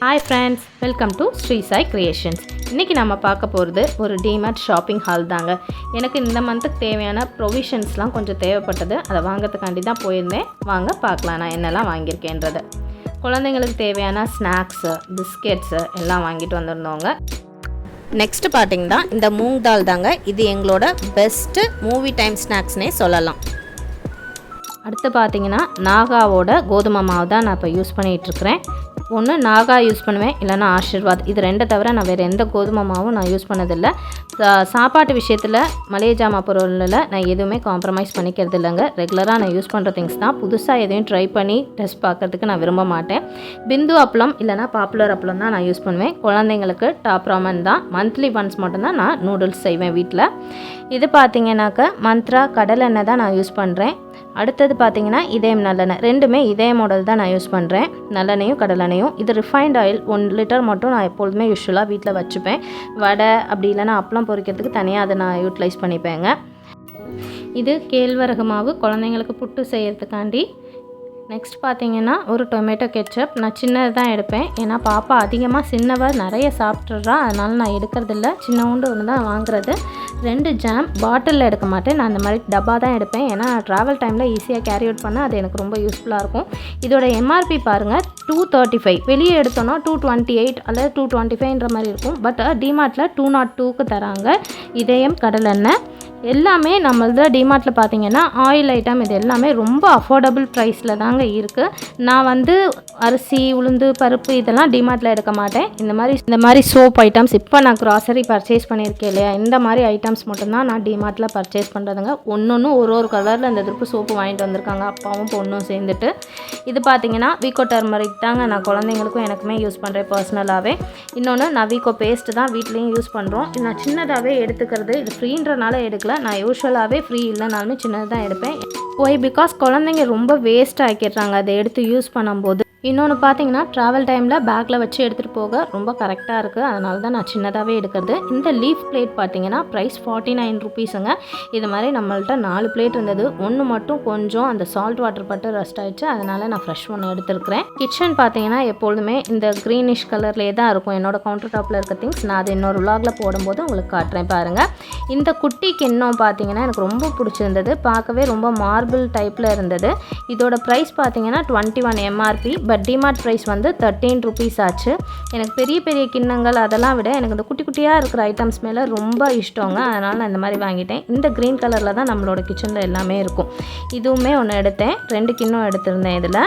Hi friends welcome to Sri Sai creations இன்றைக்கி நம்ம பார்க்க போகிறது ஒரு டிமார்ட் ஷாப்பிங் ஹால் தாங்க. எனக்கு இந்த மந்த்துக்கு தேவையான ப்ரொவிஷன்ஸ்லாம் கொஞ்சம் தேவைப்பட்டது. அதை வாங்கிறதுக்காண்டி தான் போயிருந்தேன். வாங்க பார்க்கலாம் நான் என்னெல்லாம் வாங்கியிருக்கேன்றது. குழந்தைங்களுக்கு தேவையான ஸ்நாக்ஸு பிஸ்கெட்ஸு எல்லாம் வாங்கிட்டு வந்திருந்தோங்க. நெக்ஸ்ட்டு பார்த்தீங்கன்னா இந்த மூங் தால் தாங்க. இது எங்களோட பெஸ்ட்டு மூவி டைம் ஸ்நாக்ஸ்னே சொல்லலாம். அடுத்து பார்த்தீங்கன்னா நாகாவோட கோதுமை மாவு தான் நான் இப்போ யூஸ் பண்ணிகிட்ருக்கிறேன் ஒன்று நாகா யூஸ் பண்ணுவேன் இல்லைன்னா ஆஷிர்வாத். இது ரெண்டை தவிர நான் வேறு எந்த கோதுமை மாவும் நான் யூஸ் பண்ணதில்லை. சா- சாப்பாட்டு விஷயத்தில் மளிகை ஜாமா பொருளில் நான் எதுவுமே காம்ப்ரமைஸ் பண்ணிக்கிறது இல்லைங்க. ரெகுலராக நான் யூஸ் பண்ணுற திங்ஸ் தான். புதுசாக எதையும் ட்ரை பண்ணி டெஸ்ட் பார்க்குறதுக்கு நான் விரும்ப மாட்டேன். பிந்து அப்பளம் இல்லைனா பாப்புலர் அப்பளம் தான் நான் யூஸ் பண்ணுவேன். குழந்தைங்களுக்கு டாப் ராமன் தான். மந்த்லி ஒன்ஸ் மட்டும்தான் நான் நூடுல்ஸ் செய்வேன் வீட்டில். இது பார்த்தீங்கன்னாக்க மந்த்ரா கடலெண்ணெய் தான் நான் யூஸ் பண்ணுறேன் அடுத்தது பார்த்தீங்கன்னா இதயம் நல்லெண்ணெய். ரெண்டுமே இதய மாடல் தான் நான் யூஸ் பண்ணுறேன் நல்லெண்ணையும் கடலெண்ணையும். இது ரிஃபைண்ட் ஆயில் ஒன் லிட்டர் மட்டும் நான் எப்பொழுதுமே யூஸ்வலாக வீட்டில் வச்சுப்பேன். வடை அப்படி இல்லைன்னா அப்பளம் பொறிக்கிறதுக்கு தனியாக அதை நான் யூட்டிலைஸ் பண்ணிப்பேங்க. இது கேழ்வரகு மாவு. குழந்தைங்களுக்கு புட்டு செய்கிறதுக்காண்டி நெக்ஸ்ட் பார்த்தீங்கன்னா ஒரு டொமேட்டோ கெச்சப் நான் சின்னது தான் எடுப்பேன். ஏன்னா பாப்பா அதிகமாக சின்னவ நிறைய சாப்பிட்றா அதனால் நான் எடுக்கிறதில்ல. சின்னவுண்டு ஒன்று தான் வாங்குறது. ரெண்டு ஜாம் பாட்டிலில் எடுக்க மாட்டேன். நான் அந்த மாதிரி டப்பா தான் எடுப்பேன். ஏன்னா ட்ராவல் டைமில் ஈஸியாக கேரி அவுட் பண்ண அது எனக்கு ரொம்ப யூஸ்ஃபுல்லாக இருக்கும். இதோட எம்ஆர்பி பாருங்கள் டூ தேர்ட்டி ஃபைவ் வெளியே எடுத்தோன்னா டூ டுவெண்ட்டி எயிட் அல்லது டூ டுவெண்ட்டி ஃபைவ்ன்ற மாதிரி இருக்கும். பட் டிமார்ட்டில் டூ நாட் டூக்கு தராங்க. இதயம் கடலெண்ணெய். எல்லாமே நம்மளது டிமார்ட்டில் பார்த்தீங்கன்னா ஆயில் ஐட்டம் இது எல்லாமே ரொம்ப அஃபோர்டபுள் ப்ரைஸில் தாங்க இருக்குது நான் வந்து அரிசி உளுந்து பருப்பு இதெல்லாம் டிமார்ட்டில் எடுக்க மாட்டேன். இந்த மாதிரி இந்த மாதிரி சோப் ஐட்டம்ஸ் இப்போ நான் க்ராசரி பர்ச்சேஸ் பண்ணியிருக்கேன் இல்லையா? இந்த மாதிரி ஐட்டம்ஸ் மட்டும்தான் நான் டிமார்ட்டில் பர்ச்சேஸ் பண்ணுறதுங்க ஒன்று ஒரு ஒரு கலரில் இந்த திருப்பு சோப்பு வாங்கிட்டு வந்திருக்காங்க. அப்பாவும் பொண்ணும் சேர்ந்துட்டு. இது பார்த்தீங்கன்னா வீக்கோ டர்மரிக் தாங்க நான் குழந்தைங்களுக்கும் எனக்குமே யூஸ் பண்ணுறேன் பர்சனலாகவே இன்னொன்று நான் வீக்கோ பேஸ்ட்டு தான் வீட்லேயும் யூஸ் பண்ணுறோம் நான் சின்னதாகவே எடுத்துக்கிறது இது ஃப்ரீன்றனால எடுக்கல. நான் யூஸ்வலாகவே ஃப்ரீ இல்லைனாலுமே சின்னது தான் எடுப்பேன். ஒய் பிகாஸ் குழந்தைங்க ரொம்ப வேஸ்ட் ஆக்கிடுறாங்க. அதை எடுத்து யூஸ் பண்ணும்போது. இன்னொன்று பார்த்தீங்கன்னா ட்ராவல் டைமில் பேக்கில் வச்சு எடுத்துகிட்டு போக ரொம்ப கரெக்டாக இருக்குது அதனால தான் நான் சின்னதாகவே எடுக்கிறது. இந்த லீஃப் பிளேட் பார்த்தீங்கன்னா ப்ரைஸ் ஃபார்ட்டி நைன் ருபீஸுங்க இது மாதிரி நம்மள்ட்ட நாலு பிளேட் இருந்தது. ஒன்று மட்டும் கொஞ்சம் அந்த சால்ட் வாட்டர் பட்டு ரஸ்ட் ஆகிடுச்சு அதனால் நான் ஃப்ரெஷ் ஒன்று எடுத்துருக்கிறேன். கிச்சன் பார்த்தீங்கன்னா எப்பொழுதுமே இந்த க்ரீனிஷ் கலர்லேயே தான் இருக்கும். என்னோட கவுண்டர் டாப்பில் இருக்க திங்ஸ் நான் அது இன்னொரு விலாகில் போடும்போது உங்களுக்கு காட்டுறேன் பாருங்கள் இந்த குட்டி கிண்ணம் பார்த்தீங்கன்னா எனக்கு ரொம்ப பிடிச்சிருந்தது. பார்க்கவே ரொம்ப மார்பிள் டைப்பில் இருந்தது. இதோட ப்ரைஸ் பார்த்தீங்கன்னா twenty one MRP but DMart price வந்து தேர்ட்டீன் ருபீஸ் ஆச்சு. எனக்கு பெரிய பெரிய கிண்ணங்கள் அதெல்லாம் விட எனக்கு இந்த குட்டி குட்டியாக இருக்கிற ஐட்டம்ஸ் மேலே ரொம்ப இஷ்டங்க. அதனால் நான் இந்த மாதிரி வாங்கிட்டேன். இந்த க்ரீன் கலரில் தான் நம்மளோட கிச்சனில் எல்லாமே இருக்கும். இதுவுமே ஒன்று எடுத்தேன். ரெண்டு கிண்ணம் எடுத்திருந்தேன் இதில்.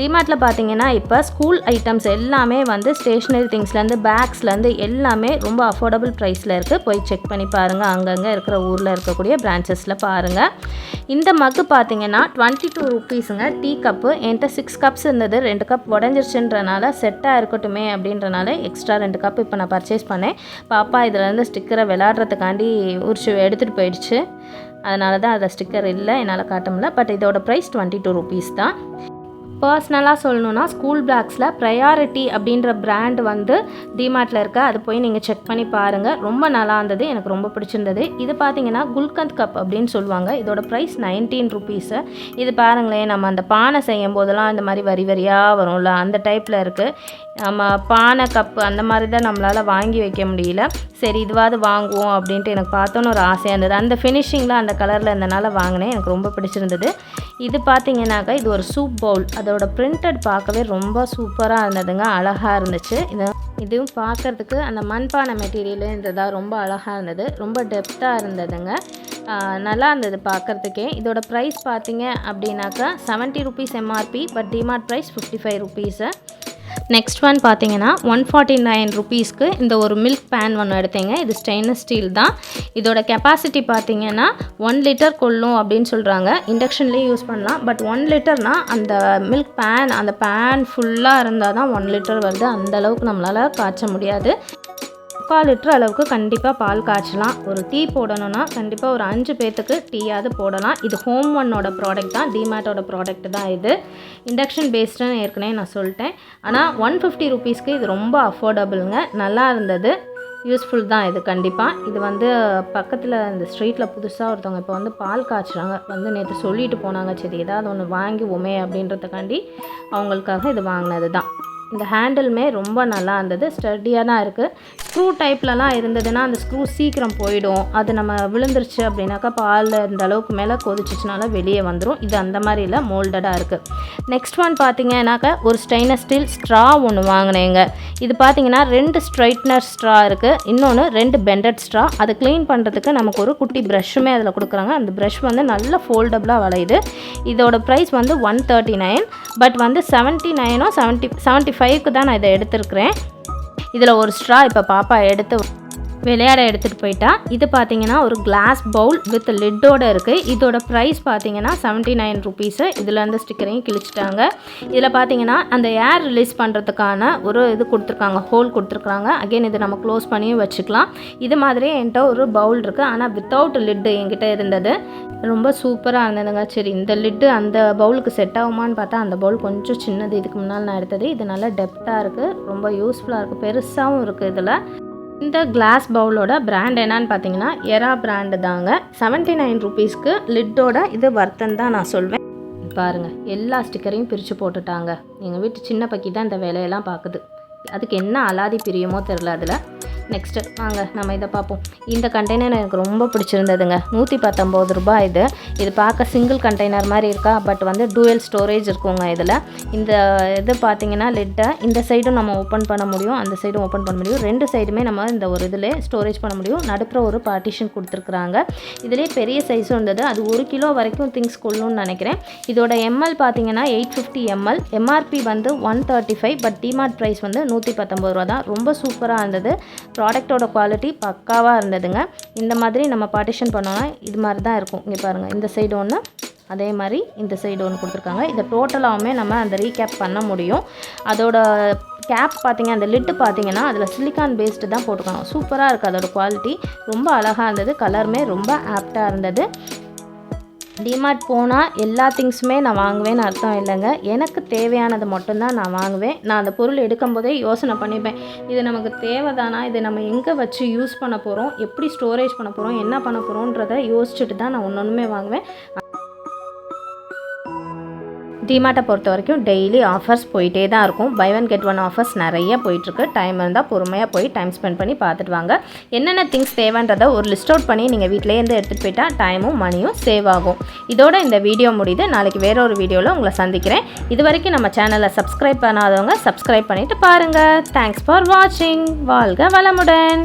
டிமார்ட்டில் பார்த்தீங்கன்னா இப்போ ஸ்கூல் ஐட்டம்ஸ் எல்லாமே வந்து ஸ்டேஷ்னரி திங்ஸ்லேருந்து பேக்ஸ்லேருந்து எல்லாமே ரொம்ப அஃபோர்டபுள் ப்ரைஸில் இருக்குது போய் செக் பண்ணி பாருங்கள் அங்கங்கே இருக்கிற ஊரில் இருக்கக்கூடிய பிரான்ச்சஸில் பாருங்கள் இந்த மக்கு பார்த்தீங்கன்னா டுவெண்ட்டி டூ ருபீஸுங்க டீ கப்பு என்கிட்ட சிக்ஸ் கப்ஸ் இருந்தது. ரெண்டு கப் உடஞ்சிருச்சுன்றனால செட்டாக இருக்கட்டுமே அப்படின்றனால எக்ஸ்ட்ரா ரெண்டு கப் இப்போ நான் பர்ச்சேஸ் பண்ணேன். பாப்பா இதுலேருந்து ஸ்டிக்கரை விளாட்றதுக்காண்டி உரிச்சு எடுத்துகிட்டு போயிடுச்சு. அதனால தான் அதில் ஸ்டிக்கர் இல்லை. என்னால் காட்ட முடியல. பட் இதோட ப்ரைஸ் டுவெண்ட்டி டூ ருபீஸ் தான். பர்சனலாக சொல்லணுன்னா ஸ்கூல் பேக்ஸில் ப்ரையாரிட்டி அப்படின்ற பிராண்ட் வந்து டிமார்ட்டில் இருக்க. அது போய் நீங்கள் செக் பண்ணி பாருங்கள் ரொம்ப நல்லா இருந்தது. எனக்கு ரொம்ப பிடிச்சிருந்தது. இது பார்த்தீங்கன்னா குல்கந்த் கப் அப்படின்னு சொல்லுவாங்க. இதோட ப்ரைஸ் நைன்டீன் ருபீஸு இது பாருங்களேன் நம்ம அந்த பானை செய்யும் போதெல்லாம் இந்த மாதிரி வரி வரியாக வரும்ல அந்த டைப்பில் இருக்குது நம்ம பானை கப்பு அந்த மாதிரி தான் நம்மளால் வாங்கி வைக்க முடியல. சரி இதுவாவது வாங்குவோம் அப்படின்ட்டு எனக்கு பார்த்தோன்னு ஒரு ஆசையாக இருந்தது. அந்த ஃபினிஷிங்கில் அந்த கலரில் இருந்தனால வாங்கினேன். எனக்கு ரொம்ப பிடிச்சிருந்தது. இது பார்த்தீங்கன்னாக்கா இது ஒரு சூப் பவுல் அதோட பிரிண்டட் பார்க்கவே ரொம்ப சூப்பராக இருந்ததுங்க. அழகாக இருந்துச்சு. இது இதுவும் பார்க்கறதுக்கு அந்த மண்பானை மெட்டீரியல் இருந்ததாக ரொம்ப அழகாக இருந்தது. ரொம்ப டெப்த்தாக இருந்ததுங்க. நல்லா இருந்தது பார்க்கறதுக்கே. இதோட ப்ரைஸ் பார்த்தீங்க அப்படின்னாக்கா seventy rupees MRP but DMart price fifty five rupees next one பார்த்தீங்கன்னா ஒன் ஃபார்ட்டி நைன் ருபீஸ்க்கு இந்த ஒரு மில்க் பேன் ஒன்று எடுத்தேங்க. இது ஸ்டெயின்லெஸ் ஸ்டீல் தான். இதோட கெப்பாசிட்டி பார்த்தீங்கன்னா ஒன் லிட்டர் கொள்ளும் அப்படின்னு சொல்கிறாங்க இண்டக்ஷன்லேயே யூஸ் பண்ணலாம். பட் ஒன் லிட்டர்னால் அந்த மில்க் பேன் அந்த பேன் ஃபுல்லாக இருந்தால் தான் ஒன் லிட்டர் வருது அந்தளவுக்கு நம்மளால் காய்ச்ச முடியாது. முக்கால் லிட்டர் அளவுக்கு கண்டிப்பாக பால் காய்ச்சலாம். ஒரு டீ போடணும்னா கண்டிப்பாக ஒரு அஞ்சு பேர்த்துக்கு டீயாவது போடலாம். இது ஹோம் ஒன்னோட ப்ராடக்ட் தான். டிமேட்டோட ப்ராடக்ட் தான் இது. இண்டக்ஷன் பேஸ்டுன்னு ஏற்கனவே நான் சொல்லிட்டேன். ஆனால் ஒன் ஃபிஃப்டி ருபீஸ்க்கு இது ரொம்ப அஃபோர்டபுளுங்க நல்லா இருந்தது. யூஸ்ஃபுல் தான் இது கண்டிப்பாக இது வந்து பக்கத்தில் இந்த ஸ்ட்ரீட்டில் புதுசாக ஒருத்தவங்க இப்போ வந்து பால் காய்ச்சுறாங்க. வந்து நேற்று சொல்லிட்டு போனாங்க. சரி ஏதாவது ஒன்று வாங்குவோமே அப்படின்றதுக்காண்டி அவங்களுக்காக இது வாங்கினது தான் இந்த ஹேண்டிலுமே ரொம்ப நல்லா இருந்தது ஸ்டடியாக தான் இருக்குது ஸ்க்ரூ டைப்லலாம் இருந்ததுன்னா அந்த ஸ்க்ரூ சீக்கிரம் போயிடும். அது நம்ம விழுந்துருச்சு அப்படின்னாக்கா பால் இந்த அளவுக்கு மேலே கொதிச்சிச்சுனால வெளியே வந்துடும் இது அந்த மாதிரி இல்லை மோல்டடாக இருக்குது நெக்ஸ்ட் ஒன் பார்த்தீங்கன்னாக்கா ஒரு ஸ்டெயின்லெஸ் ஸ்டீல் ஸ்ட்ரா ஒன்று வாங்கினேங்க. இது பார்த்தீங்கன்னா ரெண்டு ஸ்ட்ரைட்னர் ஸ்ட்ரா இருக்குது இன்னொன்று ரெண்டு பெண்டட் ஸ்ட்ரா அதை க்ளீன் பண்ணுறதுக்கு நமக்கு ஒரு குட்டி ப்ரஷ்ஷுமே அதில் கொடுக்குறாங்க. அந்த ப்ரஷ் வந்து நல்ல ஃபோல்டபுளாக வளையுது. இதோட ப்ரைஸ் வந்து ஒன் தேர்ட்டி நைன் பட் வந்து செவன்ட்டி நைனோ செவன்ட்டி செவன்ட்டி ஃபைவ்க்கு தான் நான் இதை எடுத்திருக்கிறேன். இதில் ஒரு ஸ்ட்ரா இப்போ பாப்பா எடுத்து விளையாட எடுத்துகிட்டு போயிட்டா. இது பார்த்தீங்கன்னா ஒரு கிளாஸ் பவுல் வித் லிட்டோட இருக்குது இதோட ப்ரைஸ் பார்த்தீங்கன்னா செவன்ட்டி நைன் ருபீஸு இதில் இருந்து ஸ்டிக்கரையும் கிழிச்சிட்டாங்க. இதில் பார்த்தீங்கன்னா அந்த ஏர் ரிலீஸ் பண்ணுறதுக்கான ஒரு இது கொடுத்துருக்காங்க. ஹோல் கொடுத்துருக்காங்க. அகைன் இது நம்ம க்ளோஸ் பண்ணியும் வச்சுக்கலாம். இது மாதிரி என்கிட்ட ஒரு பவுல் இருக்குது ஆனால் வித்தவுட் லிட்டு என்கிட்ட இருந்தது. ரொம்ப சூப்பராக இருந்ததுங்க. சரி இந்த லிட்டு அந்த பவுலுக்கு செட் ஆகுமான்னு பார்த்தா அந்த பவுல் கொஞ்சம் சின்னது. இதுக்கு முன்னால் நான் எடுத்தது. இது நல்லா டெப்த்தாக இருக்குது ரொம்ப யூஸ்ஃபுல்லாக இருக்குது பெருசாகவும் இருக்குது இதில். இந்த கிளாஸ் பவுலோட பிராண்ட் என்னன்னு பார்த்தீங்கன்னா எரா பிராண்டு தாங்க. செவன்ட்டி நைன் ருபீஸ்க்கு லிட்டோட இது வர்த்தன் தான் நான் சொல்வேன். பாருங்கள் எல்லா ஸ்டிக்கரையும் பிரித்து போட்டுட்டாங்க. எங்கள் வீட்டு சின்ன பக்கி தான் இந்த வேலையெல்லாம் பார்க்குது அதுக்கு என்ன அலாதி பிரியமோ தெரில அதில். நெக்ஸ்ட்டு வாங்க நம்ம இதை பார்ப்போம். இந்த கண்டெய்னர் எனக்கு ரொம்ப பிடிச்சிருந்ததுங்க. நூற்றி பத்தொம்போது ரூபாய் இது. இது பார்க்க சிங்கிள் கண்டெய்னர் மாதிரி இருக்கா? பட் வந்து டூயல் ஸ்டோரேஜ் இருக்குங்க இதில். இந்த இது பார்த்தீங்கன்னா லிட்டை இந்த சைடும் நம்ம ஓப்பன் பண்ண முடியும் அந்த சைடும் ஓப்பன் பண்ண முடியும். ரெண்டு சைடுமே நம்ம இந்த ஒரு இதில் ஸ்டோரேஜ் பண்ண முடியும். நடுப்புற ஒரு பார்ட்டிஷன் கொடுத்துருக்குறாங்க. இதுலேயே பெரிய சைஸும் இருந்தது. அது ஒரு கிலோ வரைக்கும் திங்ஸ் கொள்ளணும்னு நினைக்கிறேன். இதோட எம்எல் பார்த்தீங்கன்னா எயிட் ஃபிஃப்டி எம்எல் எம்ஆர்பி வந்து one thirty five but DMart price வந்து நூற்றி பத்தொம்பது ரூபா தான். ரொம்ப சூப்பராக இருந்தது. ப்ராடக்ட்டோட குவாலிட்டி பக்காவாக இருந்ததுங்க. இந்த மாதிரி நம்ம பார்ட்டிஷன் பண்ணோன்னா இது மாதிரி தான் இருக்கும். இங்கே பாருங்கள் இந்த சைடு ஒன்று அதே மாதிரி இந்த சைடு ஒன்று கொடுத்துருக்காங்க. இதை டோட்டலாகவுமே நம்ம அந்த ரீகேப் பண்ண முடியும். அதோட கேப் பார்த்தீங்க அந்த லிட்டு பார்த்தீங்கன்னா அதில் சிலிக்கான் பேஸ்டு தான் போட்டிருக்காங்க சூப்பராக இருக்குது அதோட குவாலிட்டி ரொம்ப அழகாக இருந்தது. கலருமே ரொம்ப ஆப்டாக இருந்தது. டிமார்ட் போனால் எல்லா திங்ஸுமே நான் வாங்குவேன்னு அர்த்தம் இல்லைங்க. எனக்கு தேவையானது மட்டும்தான் நான் வாங்குவேன். நான் அந்த பொருள் எடுக்கும்போதே யோசனை பண்ணிப்பேன். இது நமக்கு தேவைதானா? இதை நம்ம எங்கே வச்சு யூஸ் பண்ண போகிறோம் எப்படி ஸ்டோரேஜ் பண்ண போகிறோம் என்ன பண்ண போகிறோன்றதை யோசிச்சுட்டு தான் நான் ஒன்று ஒன்றுமே வாங்குவேன். டிமார்ட்டை பொறுத்த வரைக்கும் டெய்லி ஆஃபர்ஸ் போயிட்டே தான் இருக்கும். Buy one get one offers நிறைய போயிட்டுருக்கு. டைம் இருந்தால் பொறுமையாக போய் டைம் ஸ்பெண்ட் பண்ணி பார்த்துட்டு வாங்க. என்னென்ன திங்ஸ் தேவைன்றதை ஒரு லிஸ்ட் அவுட் பண்ணி நீங்கள் வீட்டிலேருந்து எடுத்துகிட்டு போயிட்டால் டைமும் மணியும் சேவ் ஆகும். இதோட இந்த வீடியோ முடியுது. நாளைக்கு வேற ஒரு வீடியோவில் உங்களை சந்திக்கிறேன். இது வரைக்கும் நம்ம சேனலை சப்ஸ்கிரைப் பண்ணாதவங்க சப்ஸ்கிரைப் பண்ணிவிட்டு பாருங்கள் தேங்க்ஸ் ஃபார் வாட்சிங் வாழ்க வளமுடன்.